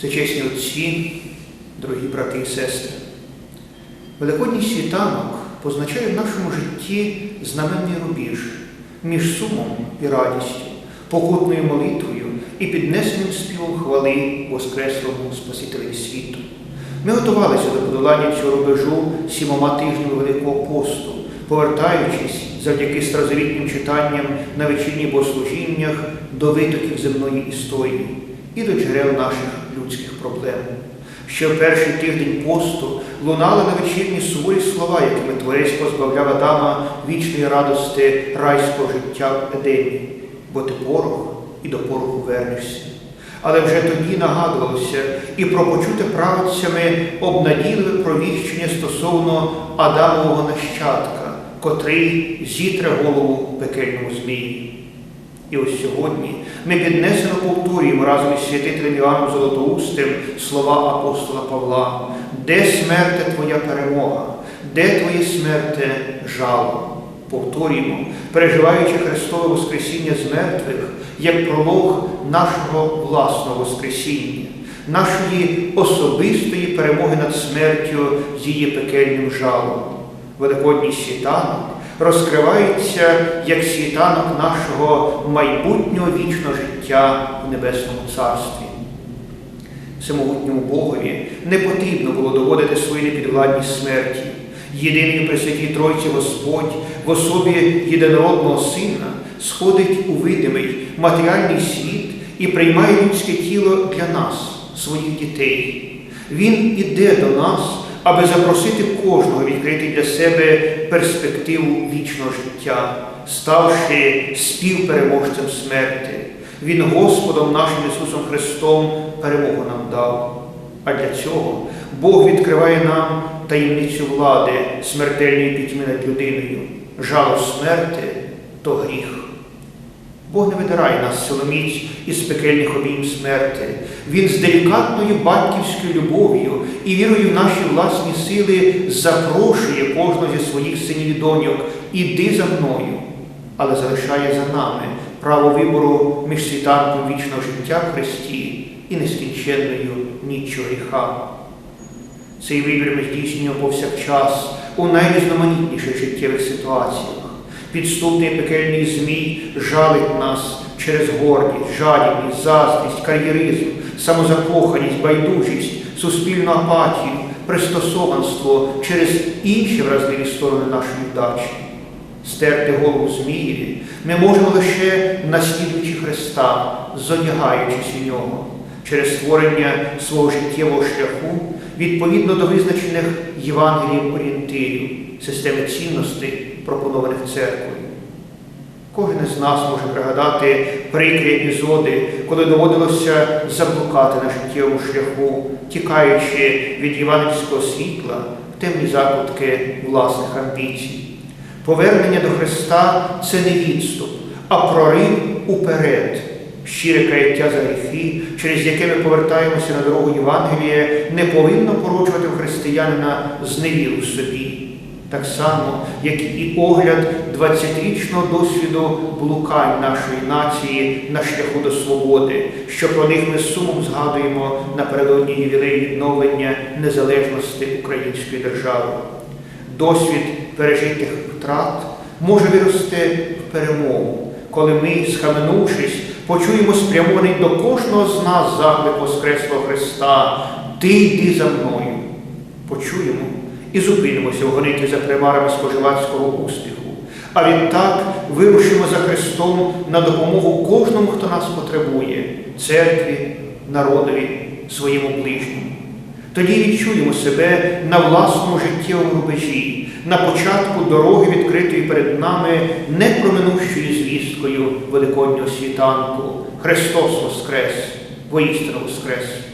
Всечесні отці, дорогі брати і сестри, Великодній світанок позначає в нашому житті знаменний рубіж між сумом і радістю, покутною молитвою і піднесеним співом хвали Воскреслому Спасителеві світу. Ми готувалися до подолання цього рубежу сімома тижнями Великого посту, повертаючись завдяки старозавітнім читанням на вечірніх богослужіннях до витоків земної історії і до джерел наших людських проблем. Ще в перший тиждень посту лунали на вечірні суворі слова, якими Творець позбавляв Адама вічної радости райського життя в Едемі, бо ти порох і до пороху вернешся. Але вже тоді нагадувалося і про почуте праведцями обнадійливе провіщення стосовно Адамового нащадка, котрий зітре голову пекельному змії. І ось сьогодні ми піднесено повторюємо разом із святителем Іоанном Золотоустим слова апостола Павла, де смерте Твоя перемога, де Твоє смерте жало. Повторюємо, переживаючи Христове Воскресіння з мертвих, як пролог нашого власного Воскресіння, нашої особистої перемоги над смертю з її пекельним жалом. Великодній світанок розкривається як світанок нашого майбутнього вічного життя в Небесному Царстві. Всемогутньому Богові не потрібно було доводити свою непідвладність смерті. Єдиний Пресвятій Тройці Господь в особі єдинородного Сина сходить у видимий матеріальний світ і приймає людське тіло для нас, своїх дітей. Він іде до нас, аби запросити кожного відкрити для себе перспективу вічного життя, ставши співпереможцем смерти. Він Господом нашим Ісусом Христом перемогу нам дав. А для цього Бог відкриває нам таємницю влади смертельної пітьми над людиною. Жало смерти то гріх. Бог не видирає нас силоміць із пекельних обійм смерти. Він з делікатною батьківською любов'ю і вірою в наші власні сили запрошує кожного зі своїх синів і доньок іди за мною, але залишає за нами право вибору між світанком вічного життя в Христі і нескінченною ніччю гріха. Цей вибір ми здійснюємо повсякчас у найрізноманітніших життєвих ситуаціях. Підступний пекельний змій жалить нас через гордість, жадібність, заздрість, кар'єризм, самозакоханість, байдужість, суспільну апатію, пристосованство через інші вразливі сторони нашої вдачі. Стерти голову змієві ми можемо лише наслідуючи Христа, зодягаючись у нього, через створення свого життєвого шляху відповідно до визначених Євангелієм орієнтирів, системи цінностей, пропонованих церквою. Кожен із нас може пригадати прикрі епізоди, коли доводилося заблукати на життєвому шляху, тікаючи від євангельського світла в темні закутки власних амбіцій. Повернення до Христа це не відступ, а прорив уперед. Щире каяття за гріхи, через яке ми повертаємося на дорогу Євангелія, не повинно породжувати християнина зневіру в собі. Так само, як і огляд 20-річного досвіду блукань нашої нації на шляху до свободи, що про них ми з сумом згадуємо напередодні ювілею відновлення незалежності української держави. Досвід пережитих втрат може вирости в перемогу, коли ми, схаменувшись, почуємо спрямований до кожного з нас заклик Воскреслого Христа, Ти йди за мною. Почуємо і зупинимося в гонитві за примарами споживацького успіху. А відтак вирушимо за Христом на допомогу кожному, хто нас потребує, церкві, народові, своєму ближньому. Тоді відчуємо себе на власному життєвому рубежі, на початку дороги, відкритої перед нами непроминущою звісткою Великоднього світанку. Христос Воскрес, воістину Воскрес!